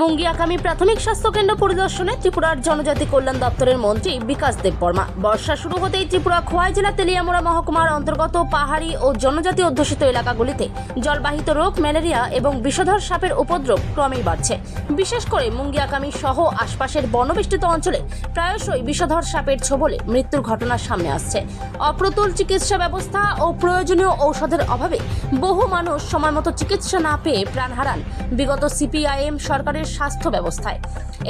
মুঙ্গিয়াকামী প্রাথমিক স্বাস্থ্যকেন্দ্র পরিদর্শনে ত্রিপুরার জনজাতি কল্যাণ দপ্তরের মন্ত্রী বিকাশ দেববর্মা। বর্ষা শুরু হতেই ত্রিপুরা খোয়াই জেলা তেলিয়ামুড়া মহকুমার অন্তর্গত পাহাড়ি ও জনজাতি অধ্যুষিত এলাকাগুলিতে জলবাহিত রোগ, ম্যালেরিয়া এবং বিষধর সাপের উপদ্রব ক্রমেই বাড়ছে। বিশেষ করে মুঙ্গিয়াকামী সহ আশপাশের বনবেষ্টিত অঞ্চলে প্রায়শই বিষধর সাপের ছোবলে মৃত্যুর ঘটনা সামনে আসছে। অপ্রতুল চিকিৎসা ব্যবস্থা ও প্রয়োজনীয় ঔষধের অভাবে বহু মানুষ সময়মতো চিকিৎসা না পেয়ে প্রাণ হারান। বিগত সিপিআইএম সরকারের স্বাস্থ্য ব্যবস্থায়।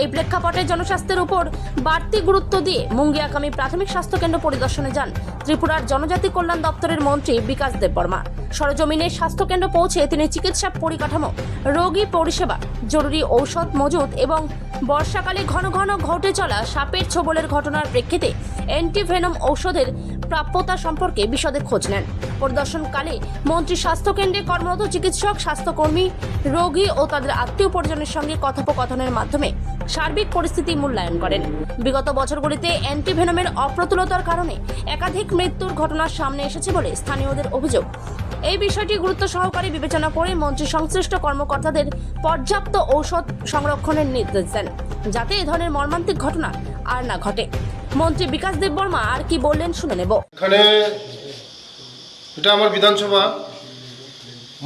এই প্রেক্ষাপটে জনস্বাস্থ্যের উপর বাড়তি গুরুত্ব দিয়ে মুঙ্গিয়াকামী প্রাথমিক স্বাস্থ্যকেন্দ্র পরিদর্শনে যান ত্রিপুরার জনজাতি কল্যাণ দপ্তরের মন্ত্রী বিকাশ দেববর্মা। সরজমিনে স্বাস্থ্যকেন্দ্র পৌঁছে তিনি চিকিৎসা পরিকাঠামো, রোগী পরিষেবা, জরুরি ঔষধ মজুদ এবং বর্ষাকালে ঘন ঘন ঘটে চলা সাপের ছোবলের ঘটনার প্রেক্ষিতে অ্যান্টিভেনম ঔষধের প্রাপ্যতা সম্পর্কে বিশদে খোঁজ নেন। পরিদর্শনকালে মন্ত্রী স্বাস্থ্যকেন্দ্রে কর্মরত চিকিৎসক, স্বাস্থ্যকর্মী, রোগী ও তাদের আত্মীয় পরিজনের সঙ্গে কথোপকথনের মাধ্যমে সার্বিক পরিস্থিতি মূল্যায়ন করেন। বিগত বছরগুলিতে অ্যান্টিভেনমের অপ্রতুলতার কারণে একাধিক মৃত্যুর ঘটনা সামনে এসেছে বলে স্থানীয়দের অভিযোগ। এই বিষয়টি গুরুত্ব সহকারে বিবেচনা করে মন্ত্রী সংশ্লিষ্ট কর্মকর্তাদের পর্যাপ্ত ঔষধ সংরক্ষণের নির্দেশ দেন, যাতে এ ধরনের মর্মান্তিক ঘটনা আর না ঘটে। মন্ত্রী বিকাশ দেববর্মা আর কি বললেন শুনে নেব। এখানে এটা আমার বিধানসভা,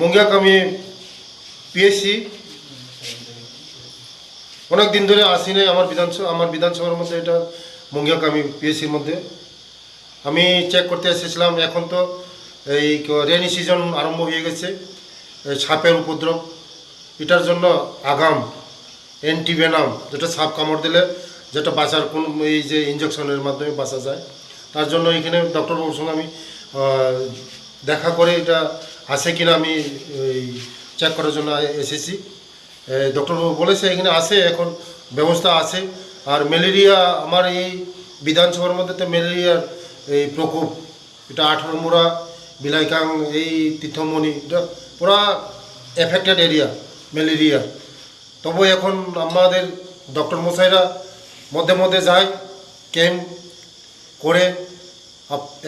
মঙ্গিয়াকামি পিএসসি। অনেক দিন ধরে আসি নাই আমার বিধানসভা আমার বিধানসভার মধ্যে এটা মঙ্গিয়াকামি পিএসসির মধ্যে। আমি চেক করতে এসেছিলাম, এখন তো এই রেনি সিজন আরম্ভ হয়ে গেছে সাপের উপদ্রব। এটার জন্য আগাম অ্যান্টিভেনাম যেটা সাপ কামড় দিলে যেটা বাঁচার কোন এই যে ইঞ্জেকশনের মাধ্যমে বাঁচা যায়, তার জন্য এখানে ডক্টরবাবুর সঙ্গে আমি দেখা করে এটা আছে কিনা আমি চেক করার জন্য এসেছি। ডক্টরবাবু বলেছে এখানে আছে, এখন ব্যবস্থা আছে। আর ম্যালেরিয়া, আমার এই বিধানসভার মধ্যে তো ম্যালেরিয়ার এই প্রকোপ, এটা আঠারো মোড়া, বিলাইকাং, এই তীর্থমণি এটা পুরা এফেক্টেড এরিয়া ম্যালেরিয়া। তবু এখন আমাদের ডক্টর মশাইরা মধ্যে মধ্যে যায় ক্যাম্প করে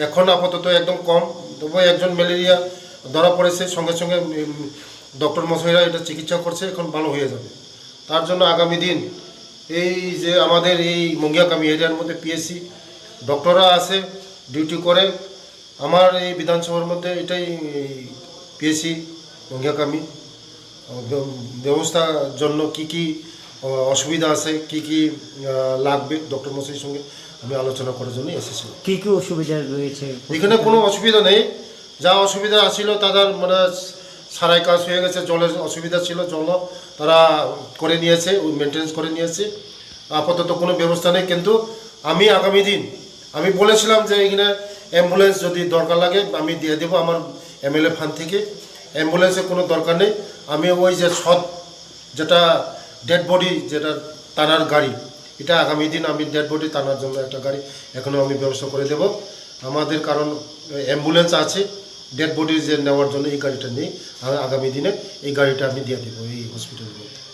এখন আপাতত একদম কম। তবু একজন ম্যালেরিয়া ধরা পড়েছে, সঙ্গে সঙ্গে ডক্টর মশাইরা এটা চিকিৎসা করছে, এখন ভালো হয়ে যাবে। তার জন্য আগামী দিন এই যে আমাদের এই মঙ্গিয়াকামি এরিয়ার মধ্যে পিএসসি ডক্টররা আছে ডিউটি করে। আমার এই বিধানসভার মধ্যে এটাই পিএসসি মঙ্গিয়াকামি ব্যবস্থার জন্য কি কি অসুবিধা আছে কি কি লাগবে ডক্টর মশাইয়ের সঙ্গে আমি আলোচনা করার জন্য এসেছি। কি কি অসুবিধা রয়েছে? এখানে কোনো অসুবিধা নেই। যা অসুবিধা ছিল তাদের মানে সারাই কাজ হয়ে গেছে জলের অসুবিধা ছিল জল তারা করে নিয়েছে মেনটেন্স করে নিয়েছে। আপাতত কোনো ব্যবস্থা নেই কিন্তু আমি আগামী দিন আমি বলেছিলাম যে এখানে অ্যাম্বুলেন্স যদি দরকার লাগে আমি দিয়ে দেবো আমার এমএলএ ফান্ড থেকে। অ্যাম্বুলেন্সের কোনো দরকার নেই। আমি ওই যে সৎ যেটা ডেড বডি যেটা টানার গাড়ি, এটা আগামী দিন আমি ডেড বডি টানার জন্য একটা গাড়ি এখনও আমি ব্যবস্থা করে দেব। আমাদের কারণ অ্যাম্বুলেন্স আছে ডেড বডি যে নেওয়ার জন্য এই গাড়িটা নেই আগামী দিনে এই গাড়িটা আমি দিয়ে দেবো এই হসপিটালগুলোতে